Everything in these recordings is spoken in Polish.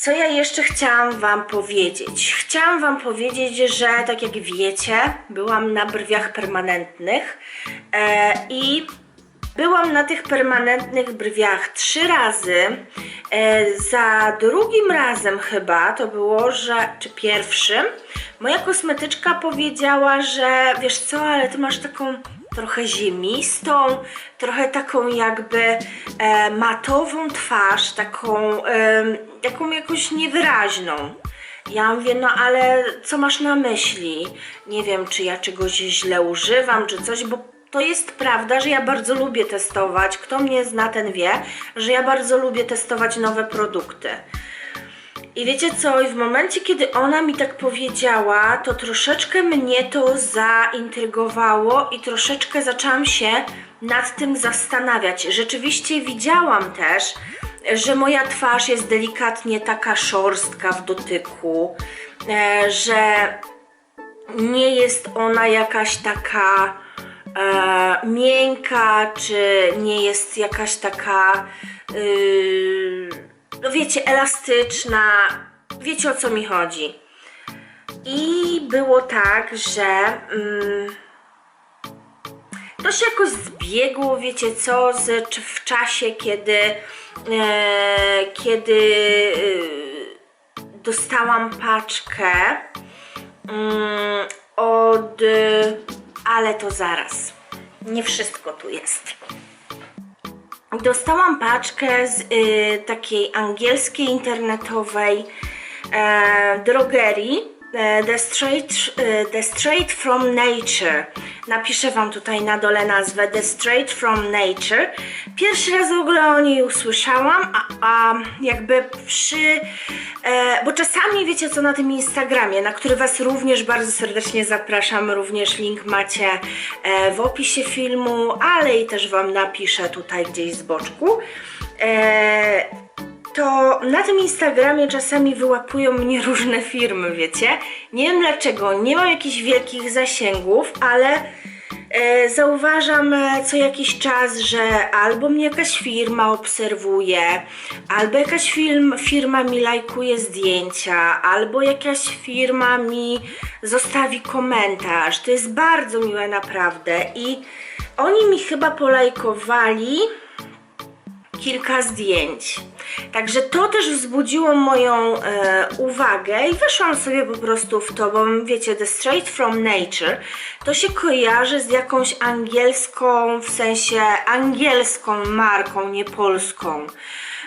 Co ja jeszcze chciałam Wam powiedzieć? Chciałam Wam powiedzieć, że tak jak wiecie, byłam na brwiach permanentnych e, i byłam na tych permanentnych brwiach trzy razy. E, za drugim razem chyba to było, że, czy pierwszym, moja kosmetyczka powiedziała, że wiesz co, ale ty masz taką trochę ziemistą, trochę taką jakby e, matową twarz, taką, e, taką jakoś niewyraźną. Ja mówię, no ale co masz na myśli? Nie wiem, czy ja czegoś źle używam, czy coś, bo to jest prawda, że ja bardzo lubię testować. Kto mnie zna, ten wie, że ja bardzo lubię testować nowe produkty. I wiecie co, w momencie, kiedy ona mi tak powiedziała, to troszeczkę mnie to zaintrygowało i troszeczkę zaczęłam się nad tym zastanawiać. Rzeczywiście widziałam też, że moja twarz jest delikatnie taka szorstka w dotyku, e, że nie jest ona jakaś taka e, miękka, czy nie jest jakaś taka, yy, no wiecie, elastyczna. Wiecie o co mi chodzi. I było tak, że mm, to się jakoś zbiegło, wiecie co, z, czy w czasie, kiedy, e, kiedy e, dostałam paczkę mm, od. Ale to zaraz. Nie wszystko tu jest. Dostałam paczkę z y, takiej angielskiej internetowej e, drogerii. E, The straight, e, the straight from Nature. Napiszę Wam tutaj na dole nazwę The Straight from Nature. Pierwszy raz w ogóle o niej usłyszałam, a, a jakby przy. E, bo czasami wiecie co na tym Instagramie, na który Was również bardzo serdecznie zapraszam. Również link macie e, w opisie filmu, ale i też Wam napiszę tutaj gdzieś z boczku. E, to na tym Instagramie czasami wyłapują mnie różne firmy, wiecie? Nie wiem dlaczego, nie mam jakichś wielkich zasięgów, ale e, zauważam e, co jakiś czas, że albo mnie jakaś firma obserwuje, albo jakaś film, firma mi lajkuje zdjęcia, albo jakaś firma mi zostawi komentarz. To jest bardzo miłe naprawdę i oni mi chyba polajkowali kilka zdjęć. Także to też wzbudziło moją e, uwagę i weszłam sobie po prostu w to, bo wiecie, The Straight from Nature to się kojarzy z jakąś angielską, w sensie angielską marką, nie polską.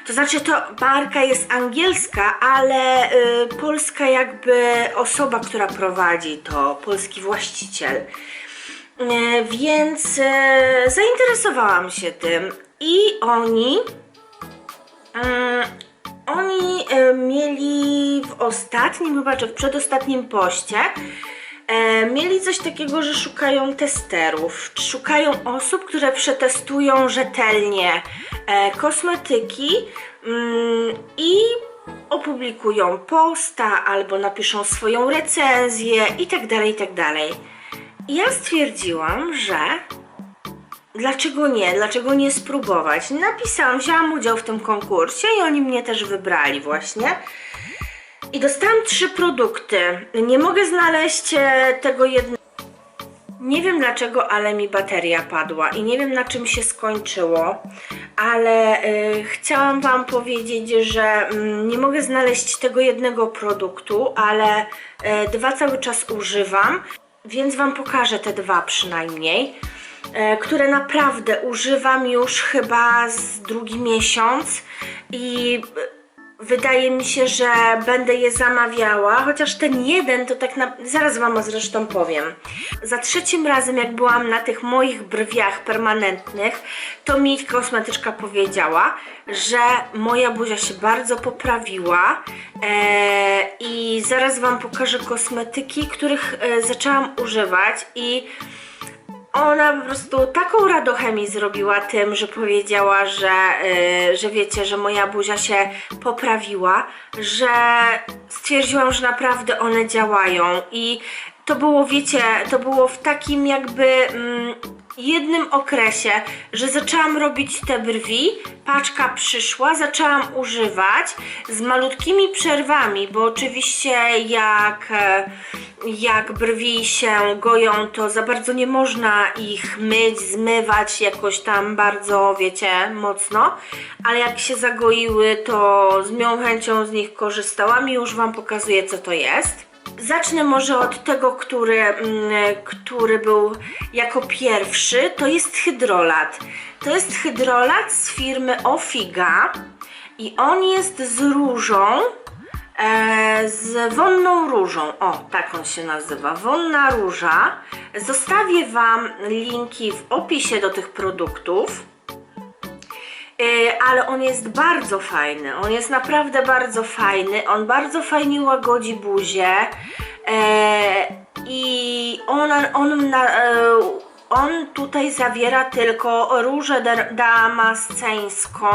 To znaczy, to marka jest angielska, ale y, polska jakby osoba, która prowadzi to, polski właściciel. E, więc e, zainteresowałam się tym i oni mm, oni e, mieli w ostatnim, chyba czy w przedostatnim poście e, mieli coś takiego, że szukają testerów, szukają osób, które przetestują rzetelnie e, kosmetyki mm, i opublikują posta albo napiszą swoją recenzję i tak dalej, i tak Ja stwierdziłam, że dlaczego nie, dlaczego nie spróbować. Napisałam, wzięłam udział w tym konkursie i oni mnie też wybrali właśnie. I dostałam trzy produkty. Nie mogę znaleźć e, tego jednego. Nie wiem dlaczego, ale mi bateria padła i nie wiem na czym się skończyło, ale y, chciałam Wam powiedzieć, że mm, nie mogę znaleźć tego jednego produktu, ale y, dwa cały czas używam, więc Wam pokażę te dwa przynajmniej, które naprawdę używam już chyba z drugi miesiąc i Wydaje mi się, że będę je zamawiała, chociaż ten jeden to tak na... zaraz Wam zresztą powiem. Za trzecim razem, jak byłam na tych moich brwiach permanentnych, to mi kosmetyczka powiedziała, że moja buzia się bardzo poprawiła e, i zaraz Wam pokażę kosmetyki, których e, zaczęłam używać i ona po prostu taką radochę mi zrobiła tym, że powiedziała, że, yy, że wiecie, że moja buzia się poprawiła, że stwierdziłam, że naprawdę one działają. I to było, wiecie, to było w takim jakby mm, jednym okresie, że zaczęłam robić te brwi, paczka przyszła, zaczęłam używać z malutkimi przerwami, bo oczywiście jak, e, jak brwi się goją, to za bardzo nie można ich myć, zmywać jakoś tam bardzo, wiecie, mocno, ale jak się zagoiły, to z miłą chęcią z nich korzystałam i już Wam pokazuję, co to jest. Zacznę może od tego, który, mm, który był jako pierwszy. To jest hydrolat. To jest hydrolat z firmy Ofiga i on jest z różą, e, z wonną różą. O, tak on się nazywa. Wonna róża. Zostawię Wam linki w opisie do tych produktów. Yy, ale on jest bardzo fajny. On jest naprawdę bardzo fajny. On bardzo fajnie łagodzi buzię. Yy, I on, on, na, yy, on tutaj zawiera tylko różę damasceńską,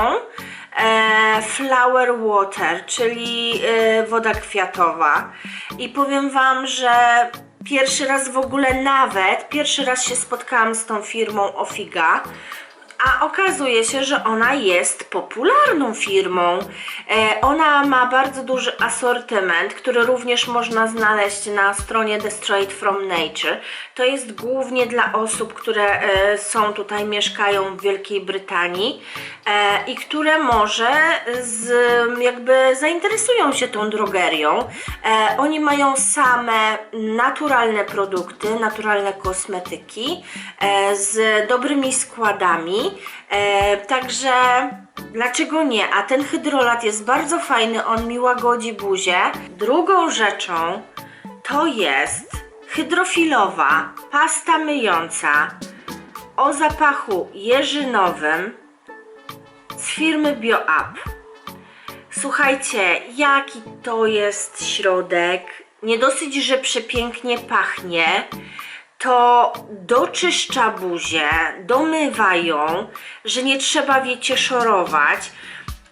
e, flower water, czyli e, woda kwiatowa. I powiem Wam, że pierwszy raz w ogóle nawet, pierwszy raz się spotkałam z tą firmą Ofiga. A okazuje się, że ona jest popularną firmą. E, ona ma bardzo duży asortyment, który również można znaleźć na stronie The Straight From Nature. To jest głównie dla osób, które e, są tutaj, mieszkają w Wielkiej Brytanii e, i które może z, jakby zainteresują się tą drogerią. E, oni mają same naturalne produkty, naturalne kosmetyki z dobrymi składami. Także dlaczego nie? A ten hydrolat jest bardzo fajny, on mi łagodzi buzię. Drugą rzeczą to jest hydrofilowa pasta myjąca o zapachu jeżynowym z firmy BioUp. Słuchajcie, jaki to jest środek. Nie dosyć, że przepięknie pachnie, to doczyszcza buzię, domywa ją, że nie trzeba, wiecie, szorować.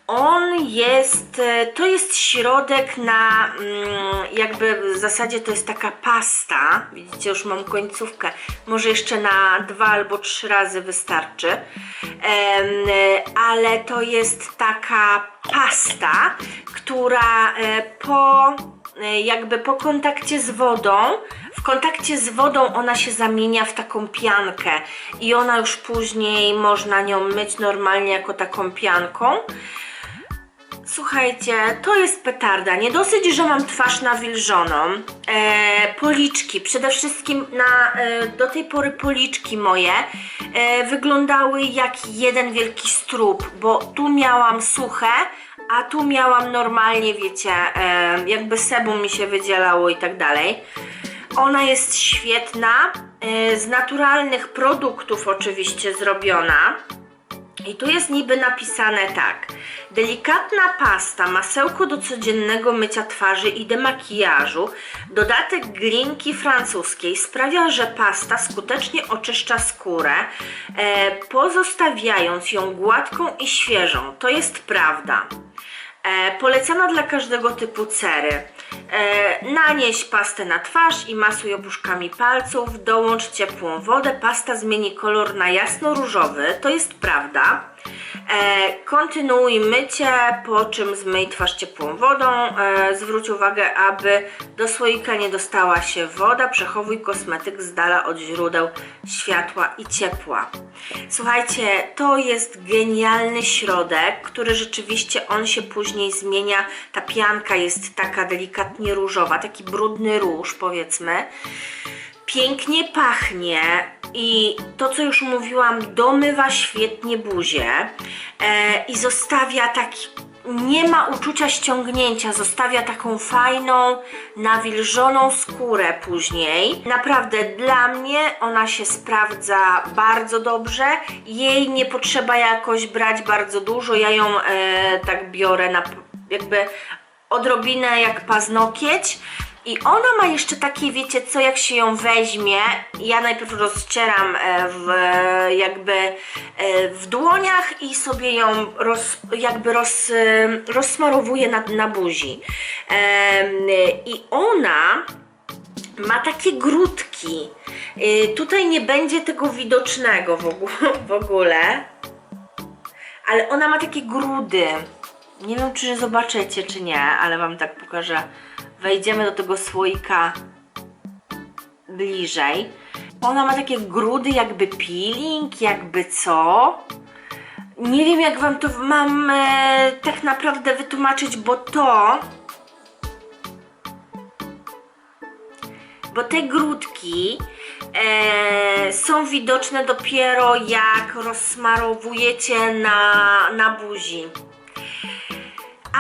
On jest, e, to jest środek na, mm, jakby w zasadzie to jest taka pasta. Widzicie, już mam końcówkę. Może jeszcze na dwa albo trzy razy wystarczy. Ale to jest taka pasta, która e, po, e, jakby po kontakcie z wodą, w kontakcie z wodą ona się zamienia w taką piankę i ona już później można nią myć normalnie jako taką pianką. Słuchajcie, to jest petarda. Nie dosyć, że mam twarz nawilżoną. E, policzki, przede wszystkim na, e, do tej pory policzki moje e, wyglądały jak jeden wielki strób, bo tu miałam suche, a tu miałam normalnie, wiecie, e, jakby sebum mi się wydzielało i tak dalej. Ona jest świetna, e, z naturalnych produktów oczywiście zrobiona. I tu jest niby napisane tak. Delikatna pasta, masełko do codziennego mycia twarzy i demakijażu. Dodatek glinki francuskiej sprawia, że pasta skutecznie oczyszcza skórę, e, pozostawiając ją gładką i świeżą. To jest prawda. E, polecana dla każdego typu cery. E, nanieś pastę na twarz i masuj opuszkami palców. Dołącz ciepłą wodę. Pasta zmieni kolor na jasno-różowy. To jest prawda. E, kontynuuj mycie, po czym zmyj twarz ciepłą wodą. E, zwróć uwagę, aby do słoika nie dostała się woda. Przechowuj kosmetyk z dala od źródeł światła i ciepła. Słuchajcie, to jest genialny środek, który rzeczywiście on się później zmienia. Ta pianka jest taka delikatnie różowa, taki brudny róż powiedzmy. Pięknie pachnie i to, co już mówiłam, domywa świetnie buzię e, i zostawia taki. Nie ma uczucia ściągnięcia, zostawia taką fajną, nawilżoną skórę później. Naprawdę dla mnie ona się sprawdza bardzo dobrze. Jej nie potrzeba jakoś brać bardzo dużo. Ja ją e, tak biorę na jakby odrobinę jak paznokieć. I ona ma jeszcze takie, wiecie co, jak się ją weźmie, ja najpierw rozcieram e, w, jakby e, w dłoniach i sobie ją roz, jakby roz, e, rozsmarowuję na, na buzi. I ona ma takie grudki. Tutaj nie będzie tego widocznego w, w ogóle, ale ona ma takie grudy. Nie wiem, czy zobaczycie, czy nie, ale Wam tak pokażę. Wejdziemy do tego słoika bliżej. Ona ma takie grudy, jakby peeling, jakby co. Nie wiem, jak Wam to mam e, tak naprawdę wytłumaczyć, bo to bo te grudki e, są widoczne dopiero jak rozsmarowujecie na, na buzi.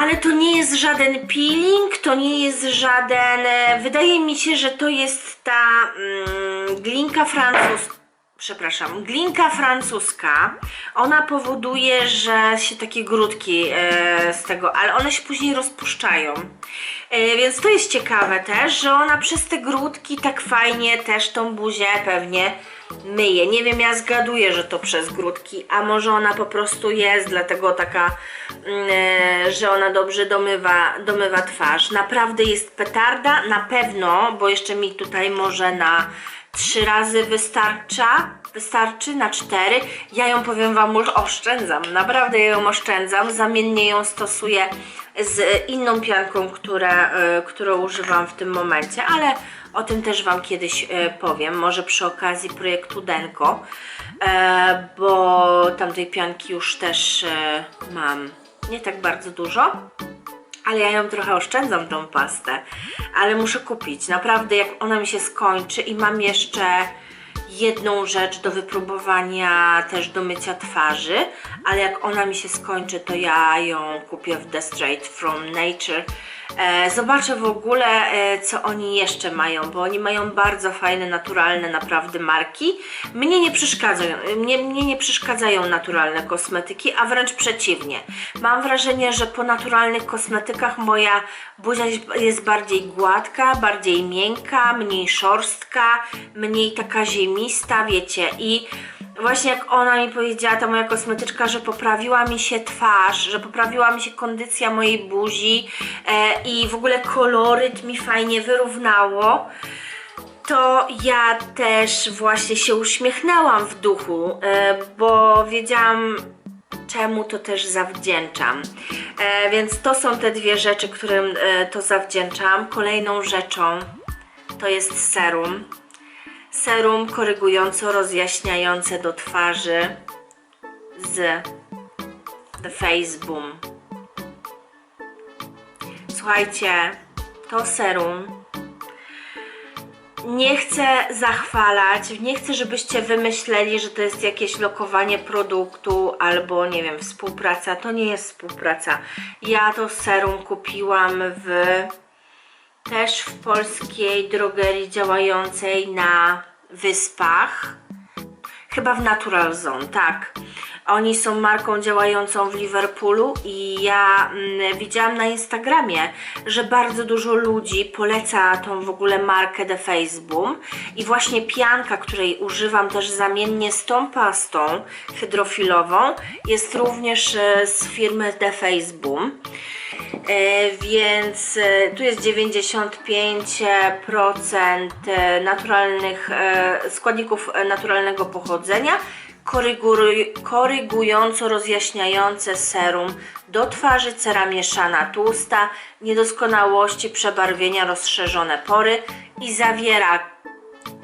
Ale to nie jest żaden peeling, to nie jest żaden. e, Wydaje mi się, że to jest ta mm, glinka francuska. Przepraszam, glinka francuska. Ona powoduje, że się takie grudki e, z tego, ale one się później rozpuszczają. E, więc to jest ciekawe też, że ona przez te grudki tak fajnie też tą buzię pewnie myje. Nie wiem, ja zgaduję, że to przez grudki, a może ona po prostu jest, dlatego taka, e, że ona dobrze domywa, domywa twarz. Naprawdę jest petarda, na pewno, bo jeszcze mi tutaj może na trzy razy wystarcza. Wystarczy na cztery. Ja ją powiem Wam już oszczędzam. Naprawdę ją oszczędzam. Zamiennie ją stosuję z inną pianką, która, e, którą używam w tym momencie, ale o tym też Wam kiedyś e, powiem. Może przy okazji projektu Denko, e, bo tamtej pianki już też e, mam nie tak bardzo dużo. Ale ja ją trochę oszczędzam tą pastę, ale muszę kupić. Naprawdę jak ona mi się skończy i mam jeszcze jedną rzecz do wypróbowania też do mycia twarzy, ale jak ona mi się skończy, to ja ją kupię w The Straight From Nature. E, zobaczę w ogóle, e, co oni jeszcze mają, bo oni mają bardzo fajne, naturalne naprawdę marki. Mnie nie przeszkadzają, mnie, mnie nie przeszkadzają naturalne kosmetyki, a wręcz przeciwnie. Mam wrażenie, że po naturalnych kosmetykach moja buzia jest- bardziej gładka, bardziej miękka, mniej szorstka, mniej taka ziemista, wiecie, i Właśnie jak ona mi powiedziała, ta moja kosmetyczka, że poprawiła mi się twarz, że poprawiła mi się kondycja mojej buzi e, i w ogóle koloryt mi fajnie wyrównało, to ja też właśnie się uśmiechnęłam w duchu, e, bo wiedziałam, czemu to też zawdzięczam. E, więc to są te dwie rzeczy, którym e, to zawdzięczam. Kolejną rzeczą to jest serum serum korygująco rozjaśniające do twarzy z The Face Boom. Słuchajcie, to serum nie chcę zachwalać, nie chcę, żebyście wymyśleli, że to jest jakieś lokowanie produktu albo nie wiem, współpraca. To nie jest współpraca. Ja to serum kupiłam w też w polskiej drogerii działającej na wyspach. Chyba w Natural Zone, tak. Oni są marką działającą w Liverpoolu i ja mm, widziałam na Instagramie, że bardzo dużo ludzi poleca tą w ogóle markę The Face Boom i właśnie pianka, której używam też zamiennie z tą pastą hydrofilową jest również e, z firmy The Face Boom. E, więc e, tu jest 95% e, naturalnych składników naturalnego pochodzenia, korygująco rozjaśniające serum do twarzy, cera mieszana tłusta, niedoskonałości przebarwienia, rozszerzone pory i zawiera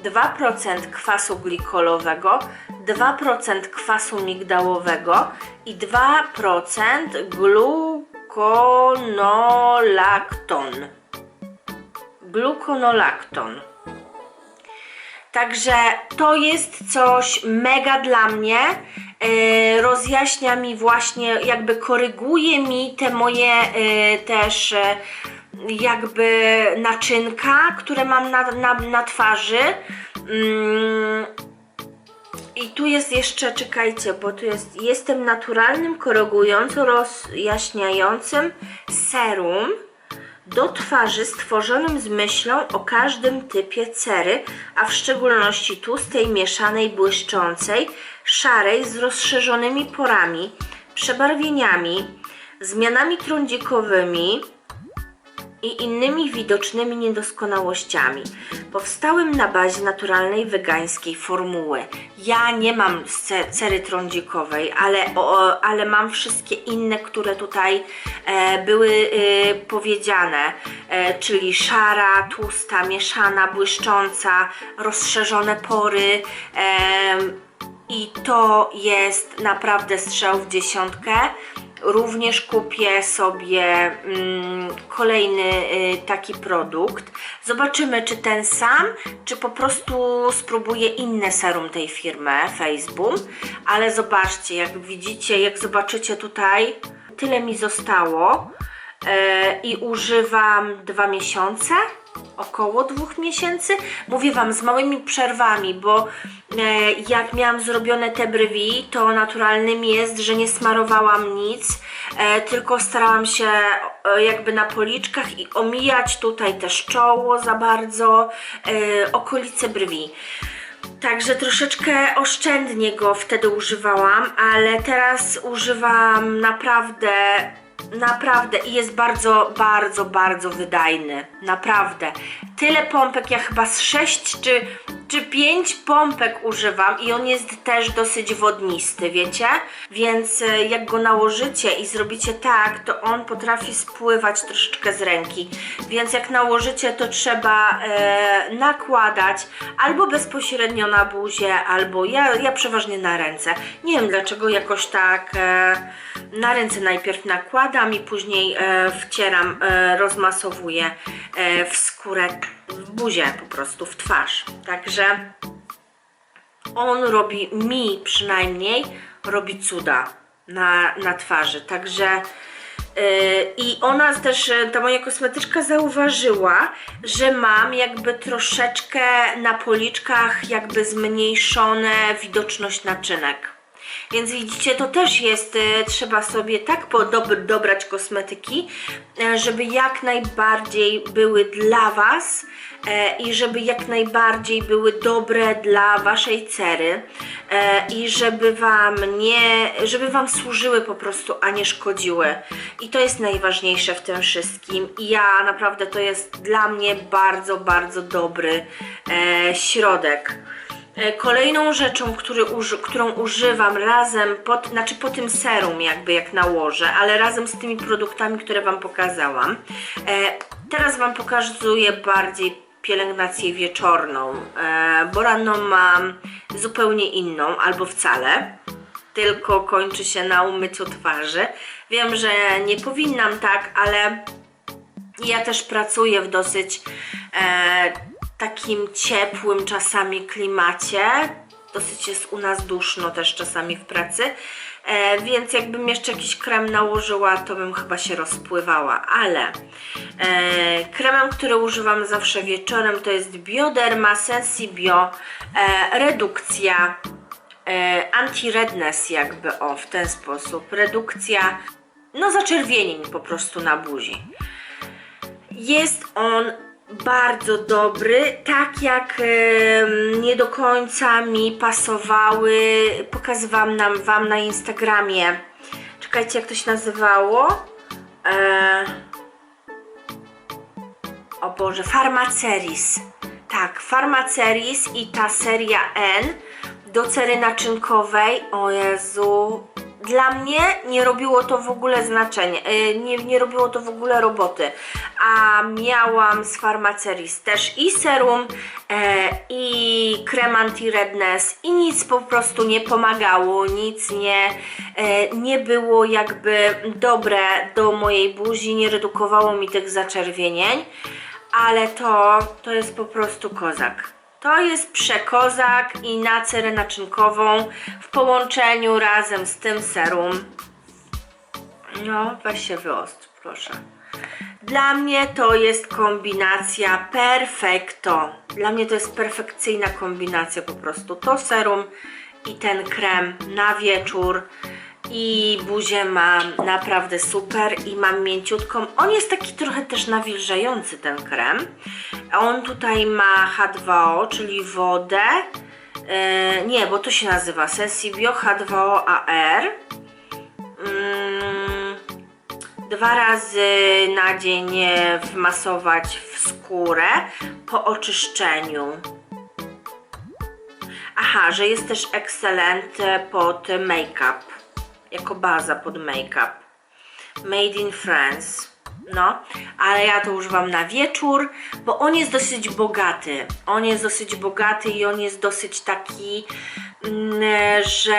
2% kwasu glikolowego, 2% kwasu migdałowego i 2% gluconolakton. Gluconolakton. Także to jest coś mega dla mnie. E, rozjaśnia mi właśnie, jakby koryguje mi te moje e, też e, jakby naczynka, które mam na, na, na twarzy. I tu jest jeszcze, czekajcie, bo tu jest, jestem naturalnym, korygująco rozjaśniającym serum do twarzy stworzonym z myślą o każdym typie cery, a w szczególności tłustej, mieszanej, błyszczącej, szarej z rozszerzonymi porami, przebarwieniami, zmianami trądzikowymi, i innymi widocznymi niedoskonałościami, powstałym na bazie naturalnej wegańskiej formuły. Ja nie mam ce- cery trądzikowej, ale, o, ale mam wszystkie inne, które tutaj e, były e, powiedziane, e, czyli szara, tłusta, mieszana, błyszcząca, rozszerzone pory. em, i to jest naprawdę strzał w dziesiątkę. Również kupię sobie mm, kolejny y, taki produkt. Zobaczymy, czy ten sam, czy po prostu spróbuję inne serum tej firmy Facebook. Ale zobaczcie, jak widzicie, jak zobaczycie tutaj, tyle mi zostało e, i używam dwa miesiące około dwóch miesięcy. Mówię Wam z małymi przerwami, bo e, jak miałam zrobione te brwi, to naturalnym jest, że nie smarowałam nic, e, tylko starałam się e, jakby na policzkach i omijać tutaj też czoło za bardzo, okolice brwi. Także troszeczkę oszczędnie go wtedy używałam, ale teraz używam naprawdę, naprawdę i jest bardzo, bardzo, bardzo wydajny. Naprawdę. Tyle pompek, ja chyba z 6 czy, czy 5 pompek używam i on jest też dosyć wodnisty, wiecie? Więc e, jak go nałożycie i zrobicie tak, to on potrafi spływać troszeczkę z ręki. Więc jak nałożycie, to trzeba e, nakładać albo bezpośrednio na buzię, albo ja, ja przeważnie na ręce. Nie wiem dlaczego jakoś tak e, na ręce najpierw nakładam i później e, wcieram, e, rozmasowuję e, w skórę, w buzię po prostu, w twarz. Także on robi, mi przynajmniej, robi cuda na, na twarzy. Także yy, i ona też, y, ta moja kosmetyczka zauważyła, że mam jakby troszeczkę na policzkach jakby zmniejszone widoczność naczynek. Więc widzicie, to też jest, e, trzeba sobie tak dobrać kosmetyki, e, żeby jak najbardziej były dla Was e, i żeby jak najbardziej były dobre dla Waszej cery i żeby Wam nie, żeby Wam służyły po prostu, a nie szkodziły. I to jest najważniejsze w tym wszystkim. I ja naprawdę to jest dla mnie bardzo, bardzo dobry środek. E, Kolejną rzeczą, który którą używam razem, pod, znaczy po tym serum jakby jak nałożę, ale razem z tymi produktami, które Wam pokazałam. E, teraz Wam pokazuję bardziej pielęgnację wieczorną, e, bo rano mam zupełnie inną albo wcale tylko kończy się na umyciu twarzy. Wiem, że nie powinnam tak, ale ja też pracuję w dosyć e, takim ciepłym czasami klimacie. Dosyć jest u nas duszno też czasami w pracy. E, więc jakbym jeszcze jakiś krem nałożyła, to bym chyba się rozpływała, ale e, kremem, który używam zawsze wieczorem to jest Bioderma Sensibio e, Redukcja e, anti-redness jakby, o, w ten sposób. Redukcja, no zaczerwienień po prostu na buzi. Jest on bardzo dobry, tak jak nie do końca mi pasowały, pokazywałam nam wam na Instagramie. Czekajcie, jak to się nazywało? E... O Boże, Pharmaceris. Tak, Pharmaceris i ta seria N do cery naczynkowej. O Jezu. Dla mnie nie robiło to w ogóle znaczenia, y, nie, nie robiło to w ogóle roboty. A miałam z Pharmaceris też i serum, e, i krem anti-redness i nic po prostu nie pomagało, nic nie, e, nie było jakby dobre do mojej buzi, nie redukowało mi tych zaczerwienień ale to, to jest po prostu kozak. To jest przekozak i na cerę naczynkową w połączeniu razem z tym serum. No, weź się wyostr, proszę. Dla mnie to jest kombinacja perfekto. Dla mnie to jest perfekcyjna kombinacja po prostu. To serum i ten krem na wieczór. I buzię mam naprawdę super i mam mięciutką. On jest taki trochę też nawilżający ten krem. On tutaj ma H2O, czyli wodę. E, nie, bo to się nazywa Sensibio H2O AR. Mm, dwa razy na dzień e, wmasować w skórę po oczyszczeniu. Aha, że jest też excellent e, pod make-up, jako baza pod make-up. Made in France. No, ale ja to używam na wieczór, bo on jest dosyć bogaty. On jest dosyć bogaty i on jest dosyć taki, mm, że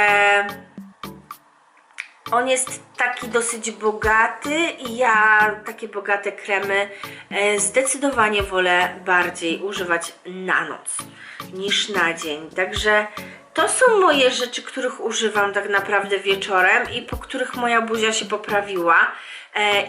on jest taki dosyć bogaty i ja takie bogate kremy e, zdecydowanie wolę bardziej używać na noc niż na dzień. Także to są moje rzeczy, których używam tak naprawdę wieczorem i po których moja buzia się poprawiła. E,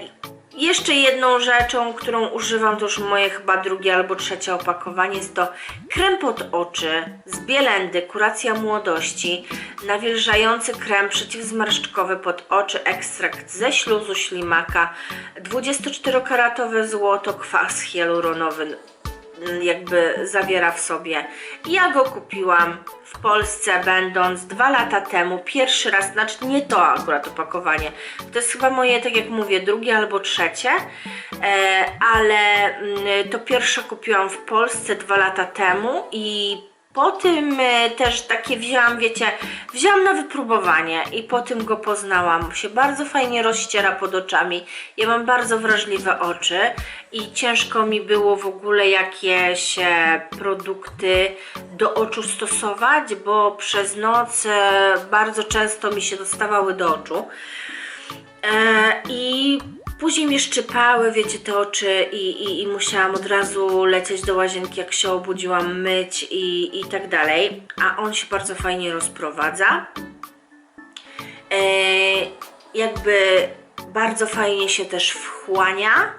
jeszcze jedną rzeczą, którą używam, to już moje chyba drugie albo trzecie opakowanie, jest to krem pod oczy z Bielendy, kuracja młodości, nawilżający krem przeciwzmarszczkowy pod oczy, ekstrakt ze śluzu ślimaka, 24-karatowe złoto, kwas hialuronowy, jakby zawiera w sobie. Ja go kupiłam w Polsce, będąc dwa lata temu, pierwszy raz, znaczy nie to akurat opakowanie, to jest chyba moje, tak jak mówię, drugie albo trzecie, e, ale mm, to pierwsze kupiłam w Polsce dwa lata temu i po tym e, też takie wzięłam, wiecie, wzięłam na wypróbowanie i po tym go poznałam. Się bardzo fajnie rozściera pod oczami. Ja mam bardzo wrażliwe oczy i ciężko mi było w ogóle jakieś e, produkty do oczu stosować, bo przez noc e, bardzo często mi się dostawały do oczu. I później mnie szczypały, wiecie, te oczy i, i, i musiałam od razu lecieć do łazienki, jak się obudziłam, myć i, i tak dalej. A on się bardzo fajnie rozprowadza. E, jakby bardzo fajnie się też wchłania.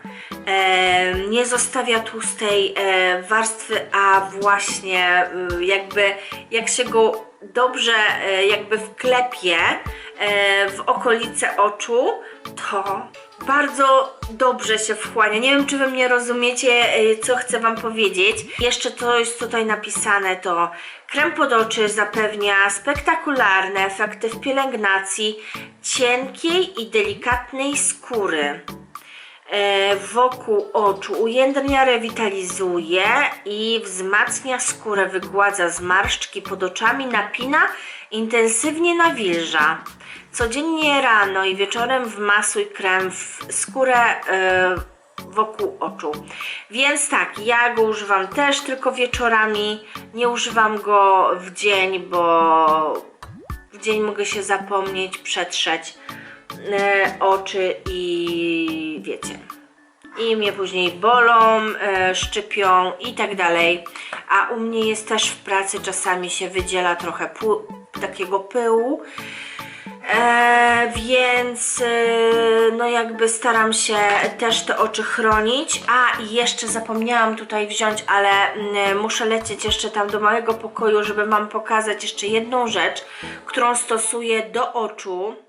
E, nie zostawia tłustej e, warstwy, a właśnie y, jakby jak się go dobrze e, jakby wklepie e, w okolice oczu, to bardzo dobrze się wchłania. Nie wiem, czy wy mnie rozumiecie, e, co chcę wam powiedzieć. Jeszcze to jest tutaj napisane, to krem pod oczy zapewnia spektakularne efekty w pielęgnacji cienkiej i delikatnej skóry e, wokół oczu ujędrnia, rewitalizuje i wzmacnia skórę, wygładza zmarszczki pod oczami, napina, intensywnie nawilża. Codziennie rano i wieczorem wmasuj krem w skórę e, wokół oczu. Więc tak, ja go używam też tylko wieczorami, nie używam go w dzień, bo w dzień mogę się zapomnieć, przetrzeć e, oczy i wiecie. I mnie później bolą, e, szczypią i tak dalej. A u mnie jest też w pracy czasami się wydziela trochę takiego pyłu. E, więc e, no jakby staram się też te oczy chronić. A jeszcze zapomniałam tutaj wziąć, ale mm, muszę lecieć jeszcze tam do małego pokoju, żeby Wam pokazać jeszcze jedną rzecz, którą stosuję do oczu.